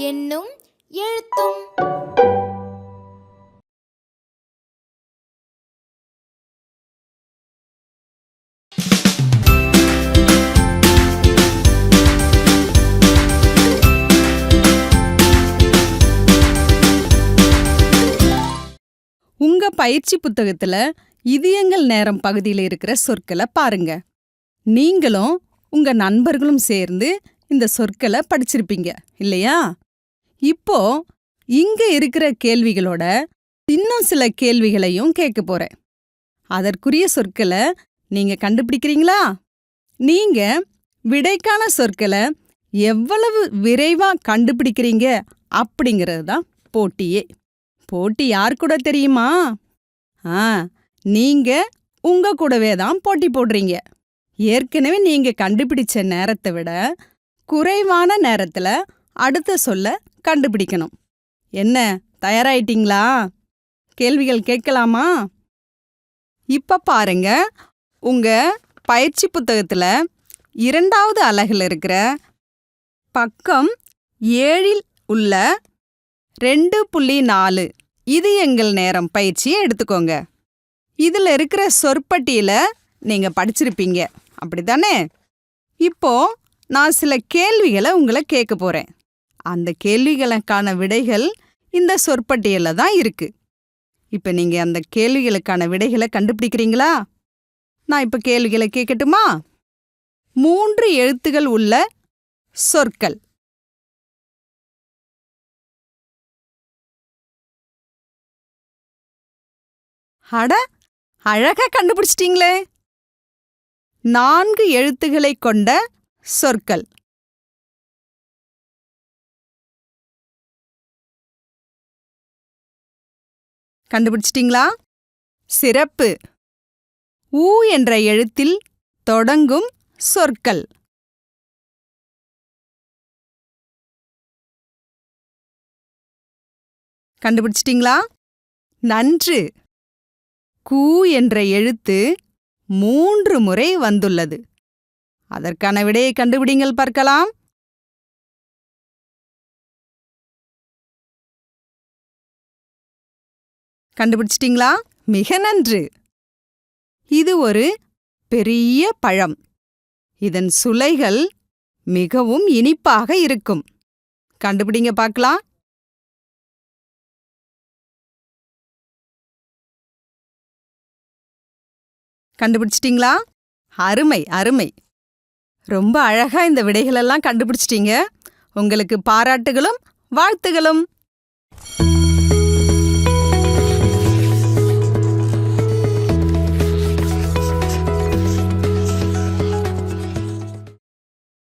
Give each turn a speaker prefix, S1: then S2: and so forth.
S1: என்னும் எழுத்தும்
S2: பயிற்சி புத்தகத்துல இதயங்கள் நேரம் பகுதியில் இருக்கிற சொற்களை பாருங்க. நீங்களும் உங்க நண்பர்களும் சேர்ந்து இந்த சொற்களை படிச்சிருப்பீங்க இல்லையா? இப்போ இங்க இருக்கிற கேள்விகளோட இன்னும் சில கேள்விகளையும் கேட்க போறேன். அதற்குரிய சொற்களை நீங்க கண்டுபிடிக்கிறீங்களா? நீங்க விடைக்கான சொற்களை எவ்வளவு விரைவா கண்டுபிடிக்கிறீங்க அப்படிங்கிறது தான் போட்டியே. போட்டி யார் கூட தெரியுமா? ஆ நீங்க உங்க கூடவே தான் போட்டி போடுறீங்க. ஏற்கனவே நீங்க கண்டுபிடிச்ச நேரத்தை விட குறைவான நேரத்துல அடுத்த சொல்ல கண்டுபிடிக்கணும். என்ன தயாராயிட்டீங்களா? கேள்விகள் கேட்கலாமா? இப்ப பாருங்க உங்க பயிற்சி புத்தகத்துல இரண்டாவது அலகுல இருக்கிற பக்கம் ஏழில் உள்ள ரெண்டு புள்ளி நாலு இது எங்கள் நேரம். பயிற்சியை எடுத்துக்கோங்க. இதுல இருக்கிற சொற்பட்டியில் நீங்க படிச்சிருப்பீங்க. அப்படி தானே இப்போ நான் சில கேள்விகளை உங்களை கேட்க போறேன். அந்த கேள்விகளுக்கான விடைகள் இந்த சொற்பட்டியலில் தான் இருக்கு. இப்ப நீங்க அந்த கேள்விகளுக்கான விடைகளை கண்டுபிடிக்கிறீங்களா? நான் இப்ப கேள்விகளை கேட்கட்டுமா? மூன்று எழுத்துகள் உள்ள சொற்கள். அட அழகா கண்டுபிடிச்சிட்டீங்களே. நான்கு எழுத்துக்களை கொண்ட சொற்கள். கண்டுபிடிச்சிட்டீங்களா? சிறப்பு. ஊ என்ற எழுத்தில் தொடங்கும் சொற்கள். கண்டுபிடிச்சிட்டீங்களா? நன்று. கூ என்ற எழுத்து மூன்று முறை வந்துள்ளது. அதற்கான விடையை கண்டுபிடிங்கள் பார்க்கலாம். கண்டுபிடிச்சிட்டீங்களா? மிக நன்று. இது ஒரு பெரிய பழம். இதன் சுலைகள் மிகவும் இனிப்பாக இருக்கும். கண்டுபிடிங்க பார்க்கலாம். கண்டுபிடிச்சிட்டிங்களா? அருமை அருமை. ரொம்ப அழகா இந்த விடைகளெல்லாம் கண்டுபிடிச்சிட்டீங்க. உங்களுக்கு பாராட்டுகளும் வாழ்த்துகளும்.